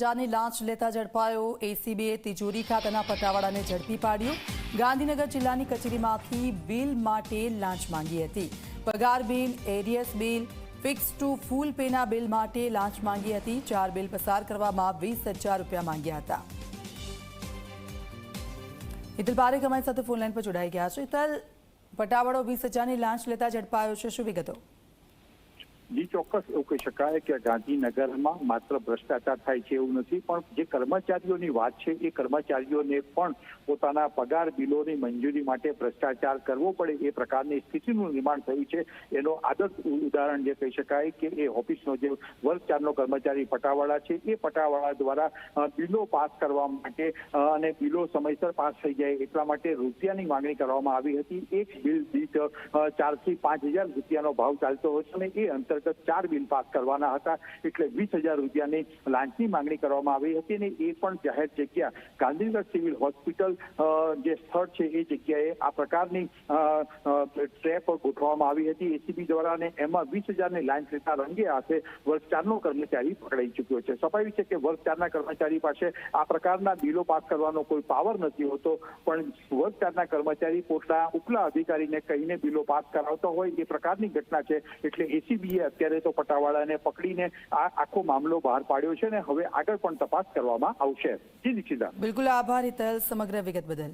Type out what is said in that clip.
હજારની લાંચ લેતા ઝડપાયો એસીબીએ તિજોરી ખાતાના પટાવાળાને ઝડપી પાડ્યો. ગાંધીનગર જિલ્લાની કચેરીમાંથી બિલ માટે લાંચ માંગી હતી. પગાર bill, arrears bill, fix to full પેના bill માટે લાંચ માંગી હતી. ચાર બિલ પસાર કરવામાં વીસ હજાર રૂપિયા માંગ્યા હતા. હિતલ પારેખ અમારી સાથે ફોન લાઇન પર જોડાઈ ગયા છે. હિતલ પટાવાળો વીસ હજારની લાંચ લેતા ઝડપાયો છે. શું વિગતો? જી ચોક્કસ, એવું કહી શકાય કે ગાંધીનગરમાં માત્ર ભ્રષ્ટાચાર થાય છે એવું નથી, પણ જે કર્મચારીઓની વાત છે, એ કર્મચારીઓને પણ પોતાના પગાર બિલોની મંજૂરી માટે ભ્રષ્ટાચાર કરવો પડે, એ પ્રકારની સ્થિતિનું નિર્માણ થયું છે. એનો આદર્શ ઉદાહરણ જે કહી શકાય કે એ ઓફિસનો જે વર્ગ ચારનો કર્મચારી પટાવાળા છે, એ પટાવાળા દ્વારા બિલો પાસ કરવા માટે અને બિલો સમયસર પાસ થઈ જાય એટલા માટે રૂપિયાની માંગણી કરવામાં આવી હતી. એક બિલ દીઠ ચારથી પાંચ હજાર રૂપિયાનો ભાવ ચાલતો હોય છે અને એ અંતર્ગત ચાર બિલ પાસ કરવાના હતા. એટલે વીસ હજાર રૂપિયાની લાંચની માંગણી કરવામાં આવી હતી અને એ પણ જાહેર જગ્યા, ગાંધીનગર સિવિલ હોસ્પિટલ જે સ્થળ છે એ જગ્યાએ આ પ્રકારની ટ્રેપ ગોઠવવામાં આવી હતી. એસીબી દ્વારા અને એમાં વીસ હજારની લાંચ લેતા રંગે હાથે વર્ષ ચારનો કર્મચારી પકડાઈ ચૂક્યો છે. સ્વાભાવિક છે કે વર્ષ ચારના કર્મચારી પાસે આ પ્રકારના બિલો પાસ કરવાનો કોઈ પાવર નથી હોતો, પણ વર્ષ ચારના કર્મચારી પોતાના ઉપલા અધિકારીને કહીને બિલો પાસ કરાવતો હોય એ પ્રકારની ઘટના છે. એટલે એસીબીએ અત્યારે તો પટાવાળાને પકડીને આ આખો મામલો બહાર પાડ્યો છે ને હવે આગળ પણ તપાસ કરવામાં આવશે. જી દીક્ષિતા બિલકુલ આભાર હિતલ સમગ્ર વિગત બદલ.